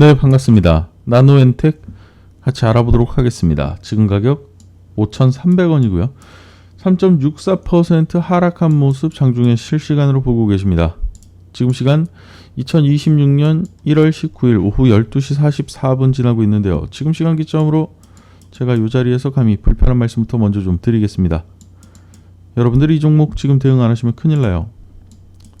네, 반갑습니다. 나노엔텍 같이 알아보도록 하겠습니다. 지금 가격 5,300원이고요. 3.64% 하락한 모습 장중에 실시간으로 보고 계십니다. 지금 시간 2026년 1월 19일 오후 12시 44분 지나고 있는데요. 지금 시간 기점으로 제가 이 자리에서 감히 불편한 말씀부터 먼저 좀 드리겠습니다. 여러분들이 이 종목 지금 대응 안 하시면 큰일 나요.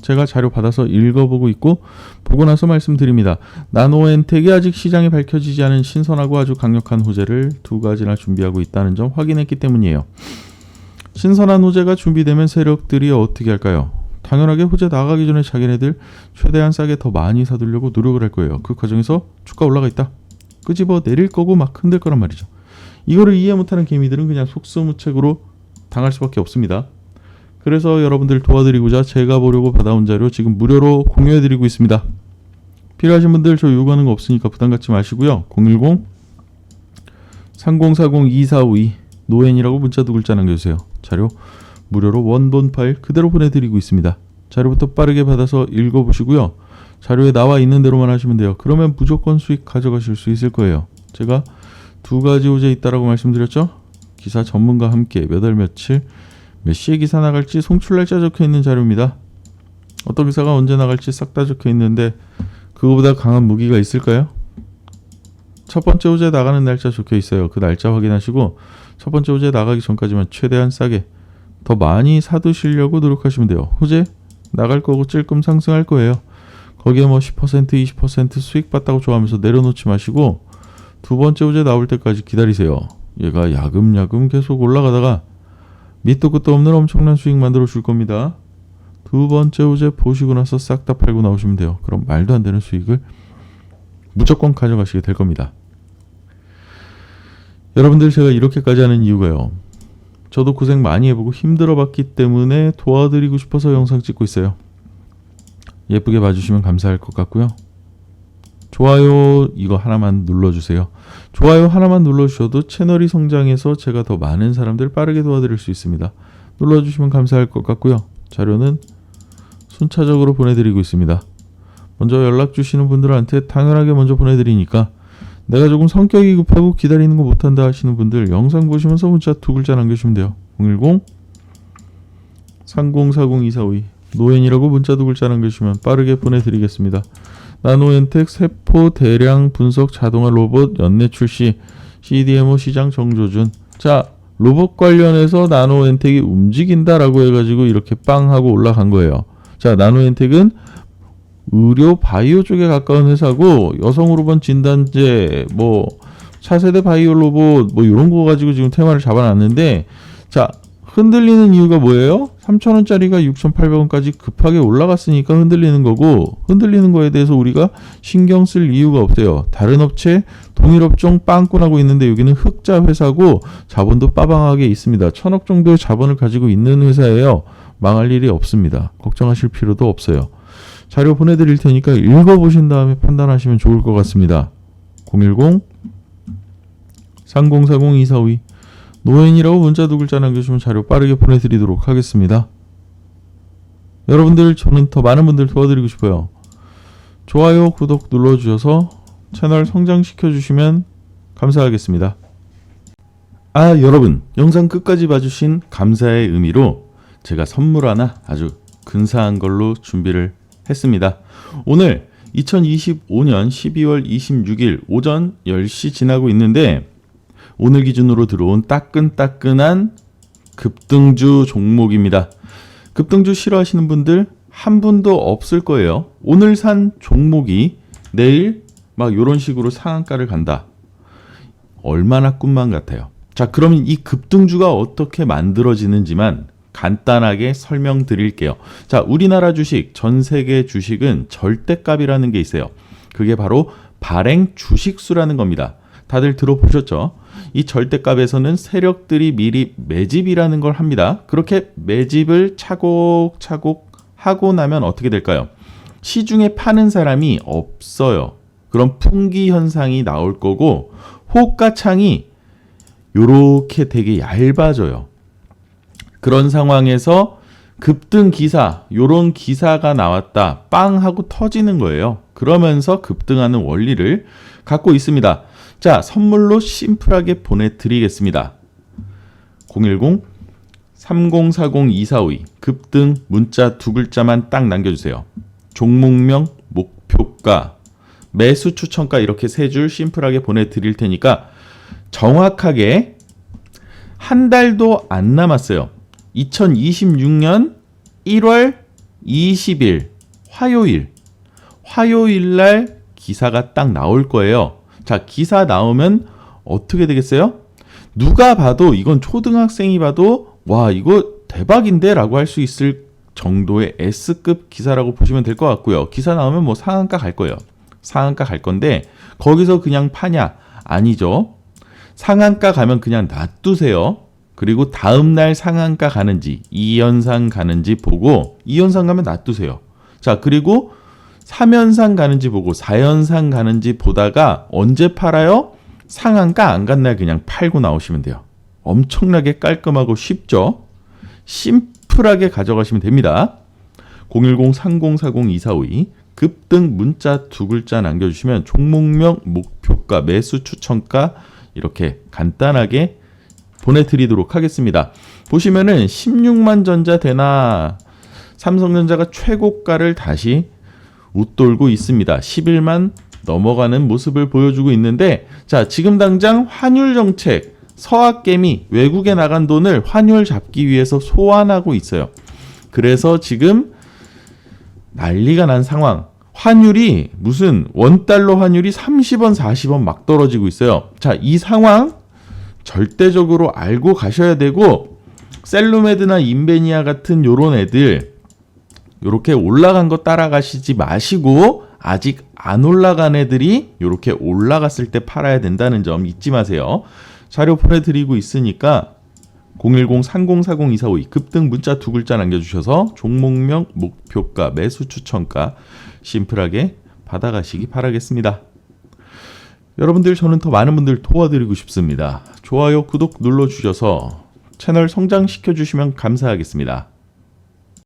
제가 자료 받아서 읽어보고 있고 보고 나서 말씀드립니다. 나노엔텍이 아직 시장에 밝혀지지 않은 신선하고 아주 강력한 호재를 두 가지나 준비하고 있다는 점 확인했기 때문이에요. 신선한 호재가 준비되면 세력들이 어떻게 할까요? 당연하게 호재 나가기 전에 자기네들 최대한 싸게 더 많이 사두려고 노력을 할 거예요. 그 과정에서 주가 올라가 있다. 끄집어 내릴 거고 막 흔들 거란 말이죠. 이거를 이해 못하는 개미들은 그냥 속수무책으로 당할 수밖에 없습니다. 그래서 여러분들 도와드리고자 제가 보려고 받아온 자료 지금 무료로 공유해드리고 있습니다. 필요하신 분들 저 요구하는 거 없으니까 부담 갖지 마시고요. 010 3040 2452 노엔이라고 문자 두 글자 남겨주세요. 자료 무료로 원본 파일 그대로 보내드리고 있습니다. 자료부터 빠르게 받아서 읽어보시고요. 자료에 나와 있는 대로만 하시면 돼요. 그러면 무조건 수익 가져가실 수 있을 거예요. 제가 두 가지 호재 있다라고 말씀드렸죠? 기사 전문가 함께 몇월 며칠 몇 시에 기사 나갈지 송출 날짜 적혀 있는 자료입니다. 어떤 기사가 언제 나갈지 싹 다 적혀 있는데 그거보다 강한 무기가 있을까요? 첫 번째 호재 나가는 날짜 적혀 있어요. 그 날짜 확인하시고 첫 번째 호재 나가기 전까지만 최대한 싸게 더 많이 사두시려고 노력하시면 돼요. 호재 나갈 거고 찔끔 상승할 거예요. 거기에 뭐 10% 20% 수익 봤다고 좋아하면서 내려놓지 마시고 두 번째 호재 나올 때까지 기다리세요. 얘가 야금야금 계속 올라가다가 밑도 끝도 없는 엄청난 수익 만들어 줄 겁니다. 두 번째 호재 보시고 나서 싹 다 팔고 나오시면 돼요. 그럼 말도 안 되는 수익을 무조건 가져가시게 될 겁니다. 여러분들 제가 이렇게까지 하는 이유가요. 저도 고생 많이 해보고 힘들어 봤기 때문에 도와드리고 싶어서 영상 찍고 있어요. 예쁘게 봐주시면 감사할 것 같고요. 좋아요 이거 하나만 눌러주세요. 좋아요 하나만 눌러주셔도 채널이 성장해서 제가 더 많은 사람들 빠르게 도와드릴 수 있습니다. 눌러주시면 감사할 것 같고요. 자료는 순차적으로 보내드리고 있습니다. 먼저 연락 주시는 분들한테 당연하게 먼저 보내드리니까 내가 조금 성격이 급하고 기다리는 거 못한다 하시는 분들 영상 보시면서 문자 두 글자 남겨주시면 돼요. 010 30402452 노엔이라고 문자 두 글자 남겨주시면 빠르게 보내드리겠습니다. 나노엔텍 세포 대량 분석 자동화 로봇 연내 출시 CDMO 시장 정조준 자 로봇 관련해서 나노엔텍이 움직인다라고 해가지고 이렇게 빵 하고 올라간 거예요. 자 나노엔텍은 의료 바이오 쪽에 가까운 회사고 여성 호르몬 진단제 뭐 차세대 바이오 로봇 뭐 이런 거 가지고 지금 테마를 잡아놨는데 자 흔들리는 이유가 뭐예요? 3,000원짜리가 6,800원까지 급하게 올라갔으니까 흔들리는 거고 흔들리는 거에 대해서 우리가 신경 쓸 이유가 없대요. 다른 업체 동일 업종 빵꾸나고 있는데 여기는 흑자 회사고 자본도 빠방하게 있습니다. 천억 정도의 자본을 가지고 있는 회사예요. 망할 일이 없습니다. 걱정하실 필요도 없어요. 자료 보내드릴 테니까 읽어보신 다음에 판단하시면 좋을 것 같습니다. 010 3040 2452 노엔이라고 문자 두 글자 남겨주시면 자료 빠르게 보내드리도록 하겠습니다. 여러분들 저는 더 많은 분들 도와드리고 싶어요. 좋아요, 구독 눌러주셔서 채널 성장시켜 주시면 감사하겠습니다. 아 여러분 영상 끝까지 봐주신 감사의 의미로 제가 선물 하나 아주 근사한 걸로 준비를 했습니다. 오늘 2025년 12월 26일 오전 10시 지나고 있는데 오늘 기준으로 들어온 따끈따끈한 급등주 종목입니다. 급등주 싫어하시는 분들 한 분도 없을 거예요. 오늘 산 종목이 내일 막 이런 식으로 상한가를 간다. 얼마나 꿈만 같아요. 자, 그러면 이 급등주가 어떻게 만들어지는지만 간단하게 설명드릴게요. 자, 우리나라 주식, 전 세계 주식은 절대값이라는 게 있어요. 그게 바로 발행 주식수라는 겁니다. 다들 들어보셨죠? 이 절대값에서는 세력들이 미리 매집이라는 걸 합니다. 그렇게 매집을 차곡차곡 하고 나면 어떻게 될까요? 시중에 파는 사람이 없어요. 그럼 풍기 현상이 나올 거고 호가창이 요렇게 되게 얇아져요. 그런 상황에서 급등 기사, 요런 기사가 나왔다. 빵 하고 터지는 거예요. 그러면서 급등하는 원리를 갖고 있습니다. 자, 선물로 심플하게 보내드리겠습니다. 010 3040-2452 급등 문자 두 글자만 딱 남겨주세요. 종목명, 목표가, 매수 추천가 이렇게 세 줄 심플하게 보내드릴 테니까 정확하게 한 달도 안 남았어요. 2026년 1월 20일 화요일 화요일 날 기사가 딱 나올 거예요. 자, 기사 나오면 어떻게 되겠어요? 누가 봐도 이건 초등학생이 봐도 와, 이거 대박인데 라고 할 수 있을 정도의 S급 기사라고 보시면 될 것 같고요. 기사 나오면 뭐 상한가 갈 거예요. 상한가 갈 건데 거기서 그냥 파냐? 아니죠. 상한가 가면 그냥 놔두세요. 그리고 다음 날 상한가 가는지 2연상 가는지 보고 2연상 가면 놔두세요. 자, 그리고 3연상 가는지 보고 4연상 가는지 보다가 언제 팔아요? 상한가 안 간 날 그냥 팔고 나오시면 돼요. 엄청나게 깔끔하고 쉽죠? 심플하게 가져가시면 됩니다. 010-3040-2452 급등 문자 두 글자 남겨주시면 종목명, 목표가, 매수 추천가 이렇게 간단하게 보내드리도록 하겠습니다. 보시면은 16만 전자 되나 삼성전자가 최고가를 다시 웃돌고 있습니다. 11만 넘어가는 모습을 보여주고 있는데 자 지금 당장 환율 정책 서학개미 외국에 나간 돈을 환율 잡기 위해서 소환하고 있어요. 그래서 지금 난리가 난 상황. 환율이 무슨 원달러 환율이 30원, 40원 막 떨어지고 있어요. 자, 이 상황 절대적으로 알고 가셔야 되고 셀루메드나 인베니아 같은 요런 애들 요렇게 올라간 거 따라가시지 마시고 아직 안 올라간 애들이 요렇게 올라갔을 때 팔아야 된다는 점 잊지 마세요. 자료 보내드리고 있으니까 010-3040-2452 급등 문자 두 글자 남겨주셔서 종목명, 목표가, 매수 추천가 심플하게 받아가시기 바라겠습니다. 여러분들 저는 더 많은 분들 도와드리고 싶습니다. 좋아요, 구독 눌러주셔서 채널 성장시켜 주시면 감사하겠습니다.